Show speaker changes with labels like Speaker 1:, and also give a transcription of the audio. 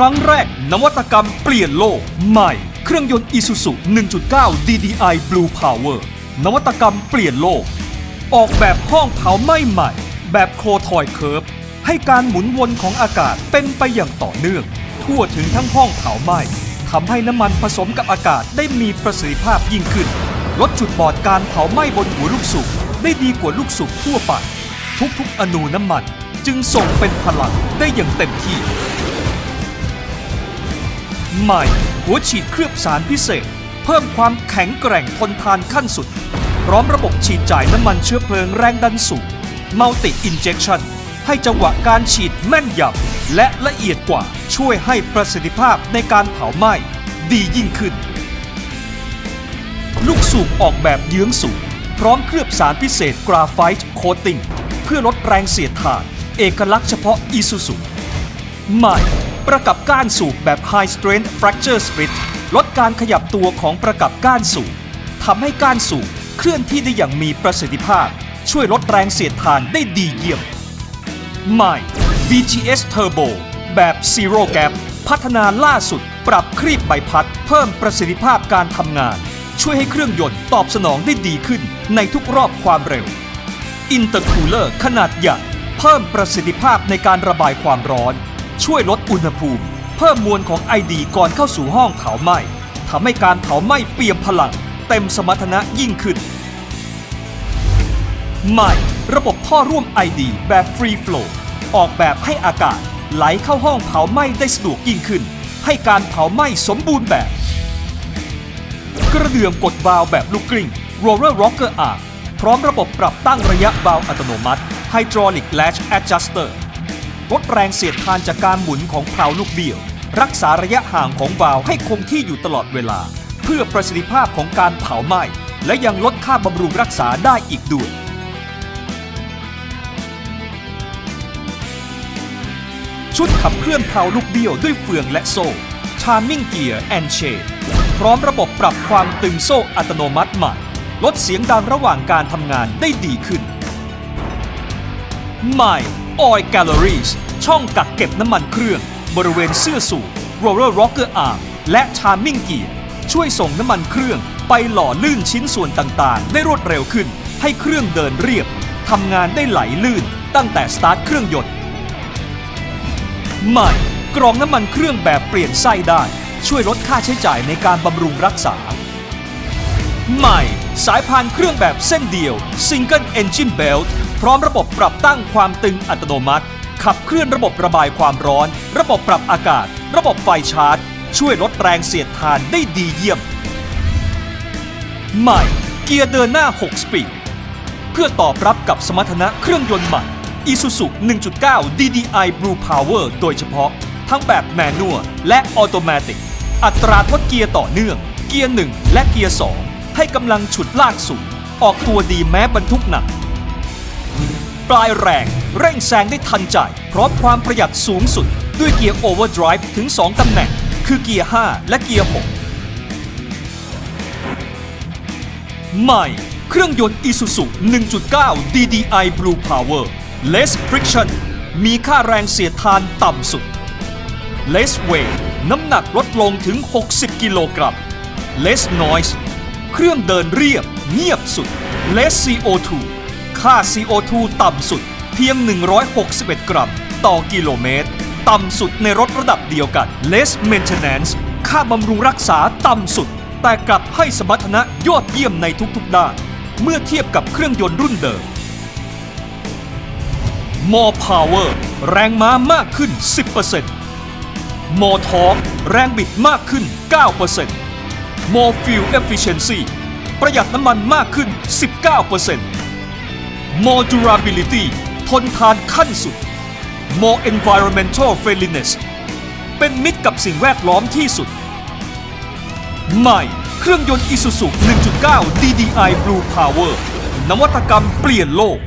Speaker 1: รั้งแรก นวัตกรรมเปลี่ยนโลก ใหม่ เครื่องยนต์ Isuzu 1.9 DDI Blue Power นวัตกรรมเปลี่ยนโลก ออกแบบห้องเผาไหม้ใหม่ แบบโคทอยเคิร์ฟให้การหมุนวนของอากาศเป็นไปอย่างต่อเนื่อง ทั่วถึงทั้งห้องเผาไหม้ทำให้น้ำมันผสมกับอากาศได้มีประสิทธิภาพยิ่งขึ้น ลดจุดบอดการเผาไหม้บนหัวลูกสูบได้ดีกว่าลูกสูบทั่วไป ทุกๆอนูน้ำมันจึงส่งเป็นพลังได้อย่างเต็มที่ ใหม่ หัวฉีดเคลือบสารพิเศษ เพิ่มความแข็งแกร่งทนทานขั้นสุด พร้อมระบบฉีดจ่ายน้ำมันเชื้อเพลิงแรงดันสูง Multi Injection ให้จังหวะการฉีดแม่นยำและละเอียดกว่าช่วยให้ประสิทธิภาพในการเผาไหม้ดียิ่งขึ้น ลูกสูบออกแบบเยื้องสูง พร้อมเคลือบสารพิเศษกราไฟต์โคตติ้งเพื่อลดแรงเสียดทาน เอกลักษณ์เฉพาะอีซูซูใหม่ ประกับก้านสูบแบบ High Strength Fracture Split ลดการขยับตัวของประกับก้านสูบทำให้ก้านสูบเคลื่อนที่ได้อย่างมีประสิทธิภาพ ช่วยลดแรงเสียดทานได้ดีเยี่ยม ใหม่ VGS Turbo แบบ Zero Gap พัฒนาล่าสุด ปรับครีบใบพัด เพิ่มประสิทธิภาพการทำงาน ช่วยให้เครื่องยนต์ตอบสนองได้ดีขึ้นในทุกรอบความเร็ว Intercooler ขนาดใหญ่เพิ่มประสิทธิภาพในการระบายความร้อน ช่วยลดอุณหภูมิ เพิ่มมวลของไอดีก่อนเข้าสู่ห้องเผาไหม้ทำให้การเผาไหม้เปี่ยมพลัง เต็มสมรรถนะยิ่งขึ้น ใหม่ ระบบท่อร่วม ID แบบ Free Flow ออกแบบให้อากาศไหลเข้าห้องเผาไหม้ได้สะดวกยิ่งขึ้น ให้การเผาไหม้สมบูรณ์แบบ กระเดื่องกดวาวแบบลูกกลิ้ง Roller Rocker Arm พร้อมระบบปรับตั้งระยะวาวอัตโนมัติ Hydraulic Latch Adjuster ลดแรงเสียดทานจากการหมุนของเพลาลูกเบี้ยว รักษาระยะห่างของวาล์วให้คงที่อยู่ตลอดเวลา เพื่อประสิทธิภาพของการเผาไหม้ และยังลดค่าบำรุงรักษาได้อีกด้วยชุดขับเคลื่อนเพลาลูกเบี้ยวด้วยเฟืองและโซ่ Charming Gear and Chain พร้อมระบบปรับความตึงโซ่อัตโนมัติใหม่ลดเสียงดังระหว่างการทำงานได้ดีขึ้น ใหม่ Oil Galleries ช่องกักเก็บน้ำมันเครื่อง บริเวณเสื้อสูท Roller Rocker Arm และ Charming Gear ช่วยส่งน้ำมันเครื่องไปหล่อลื่นชิ้นส่วนต่างๆ ได้รวดเร็วขึ้น ให้เครื่องเดินเรียบทำงานได้ไหลลื่นตั้งแต่สตาร์ทเครื่องยนต์ใหม่กรองน้ำมันเครื่องแบบเปลี่ยนไส้ได้ ช่วยลดค่าใช้จ่ายในการบำรุงรักษา ใหม่ สายพานเครื่องแบบเส้นเดียว Single Engine Belt พร้อมระบบปรับตั้งความตึงอัตโนมัติ ขับเคลื่อนระบบระบายความร้อน ระบบปรับอากาศ ระบบไฟชาร์จ ช่วยลดแรงเสียดทานได้ดีเยี่ยม ใหม่ เกียร์เดินหน้า 6 สปีด เพื่อตอบรับกับสมรรถนะเครื่องยนต์ใหม่ Isuzu 1.9 DDI Blue Power โดยเฉพาะ ทั้งแบบแมนนวลและออโตเมติกอัตราทดเกียร์ต่อเนื่อง เกียร์ 1 และเกียร์ 2 ให้กำลังฉุดลากสูงออกตัวดีแม้บรรทุกหนัก ปลายแรง เร่งแซงได้ทันใจ พร้อมความประหยัดสูงสุด ด้วยเกียร์ Overdrive ถึง 2 ตำแหน่ง คือเกียร์ 5 และเกียร์ 6 ใหม่ เครื่องยนต์ Isuzu 1.9 DDI Blue Power Less Friction มีค่าแรงเสียดทานต่ำสุด Less Weight น้ำหนักลดลงถึง 60 กิโลกรัม Less Noise เครื่องเดินเรียบ เงียบสุด Less CO2 ค่า CO2 ต่ำสุด พียง 161 กรัม ต่อกิโลเมตร ต่ำสุดในรถระดับเดียวกัน Less Maintenance ค่าบำรุงรักษาต่ำสุด แต่กลับให้สมรรถนะยอดเยี่ยมในทุกๆด้าน เมื่อเทียบกับเครื่องยนต์รุ่นเดิม More Power แรงม้ามากขึ้น 10% More Torque แรงบิดมากขึ้น 9% More Fuel Efficiency ประหยัดน้ำมันมากขึ้น 19% More Durability ทนทานขั้นสุด More Environmental Friendliness เป็นมิตรกับสิ่งแวดล้อมที่สุด ใหม่ เครื่องยนต์ Isuzu 1.9 DDI Blue Power นวัตกรรมเปลี่ยนโลก